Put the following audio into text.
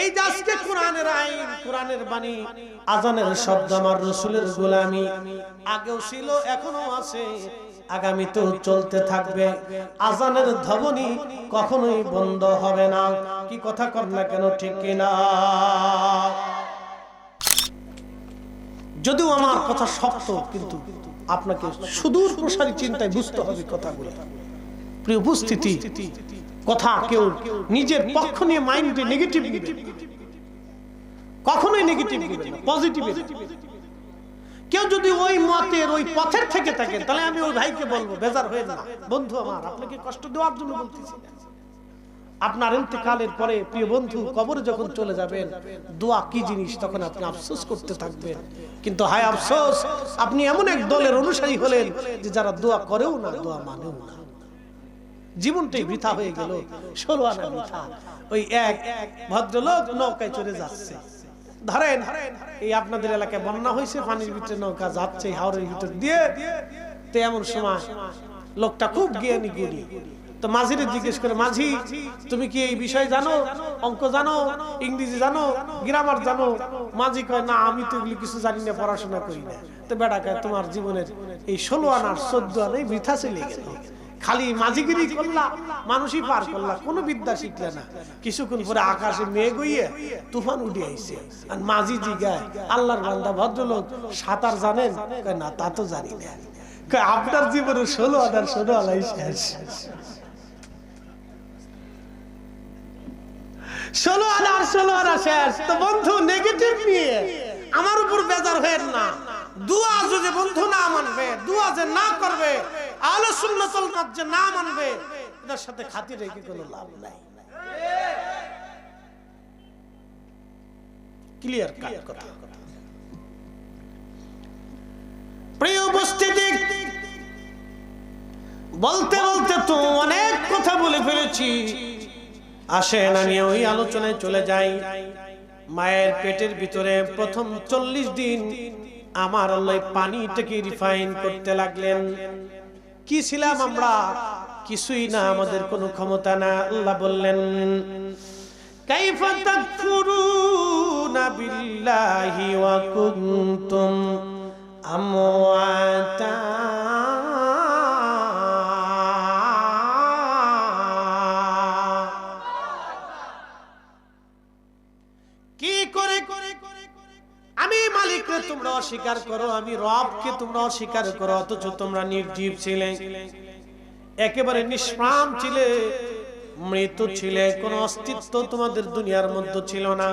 এই যে আজকে কোরআনের আইন, কোরআনের বাণী, আজানের শব্দ আমার রসুলের গোলামি, আগেও ছিল এখনও আছে, আগামীতেও চলতে থাকবে। আজানের ধ্বনি কখনোই বন্ধ হবে না। কি কথা কর না কেন, ঠিক কিনা যদিও আমার কথা শক্ত, কিন্তু আপনাকে সুদূর প্রসারী চিন্তায় বুঝতে হবে কথাগুলো। প্রিয় উপস্থিতি কথা কেউ নিজের পক্ষ নিয়ে মাইন্ডে নেগেটিভ কখনোই নেগেটিভ পজিটিভ কেউ যদি ওই মতের ওই পথের থেকে থাকে, তাহলে আমি ওই ভাইকে বলব, বেজার হয়ে না বন্ধু আমার, আপনাকে কষ্ট দেওয়ার জন্য বলতেছি। আপনার ইন্তেকালের পরে প্রিয় বন্ধু কবরে যখন চলে যাবেন, দোয়া কি জিনিস? তখন আপনি আফসোস করতে থাকবেন। কিন্তু হায় আফসোস, আপনি এমন এক দলের অনুসারী হলেন যে যারা দোয়া করেও না, দোয়া মানেও না। জীবনটাই বৃথা হয়ে গেল। ষোলো আনা বৃথা। ওই এক ভদ্রলোক নৌকায় চলে যাচ্ছে। ধরেন এই আপনাদের এলাকায় বন্যা হয়েছে পানির ভিতরে নৌকা যাচ্ছে হাওড়ের ভিতর দিয়ে। তো এমন সময় লোকটা খুব জ্ঞানী গুণী। তো মাঝিরে জিজ্ঞেস করে মাঝি তুমি কি এই বিষয় জানো? অঙ্ক জানো? ইংরেজি জানো? গ্রামার জানো? মাঝি কয় না আমি তো এগুলি কিছু জানি না পড়াশোনা করি না। তো বেটা কয় তোমার জীবনের এই ষোলো আনার চোদ্দ আনাই বৃথা চলে গেল। খালি মাঝিগিরি করলা, মানুষই পার করলা, কোনো বিদ্যা শিখলে না। কিছুক্ষণ পরে আকাশে মেঘ হইয়ে তুফান উঠে আইছে। আর মাঝি জিগায়, আল্লাহর বান্দা ভদ্রলোক সাঁতার জানেন? না, তা তো জানি না। আপনার জীবনে ষোলো আনার ষোলো আলাই শেষ। ষোলো আনার ষোলো আনা শেষ। তো বন্ধু নেগেটিভ নিয়ে আমার উপর বেজার হয়ে না। দুয়া যদি বন্ধু না মানবে, দুয়া যে না করবে না মানবে এটার সাথে খাতির রেখে কোনো লাভ নাই। ক্লিয়ার কাট কথা। বলতে বলতে তো অনেক কথা বলে ফেলেছি। আসেন, আমি ওই আলোচনায় চলে যাই। মায়ের পেটের ভিতরে প্রথম চল্লিশ দিন আমার আল্লাহ পানিটাকে রিফাইন করতে লাগলেন। কি ছিলাম আমরা? কিছুই না, আমাদের কোনো ক্ষমতা না, আল্লাহ বললেন, কাইফা তাকফুরুনা বিল্লাহি ওয়া কুনতুম আমওয়াত মালিককে তোমরা অস্বীকার করো, আমি রবকে তোমরা অস্বীকার করো, অথচ তোমরা নির্জীব ছিলে। একেবারে নিষ্প্রাণ ছিলে, মৃত ছিলে, কোনো অস্তিত্ব তোমাদের দুনিয়ার মধ্যে ছিল না।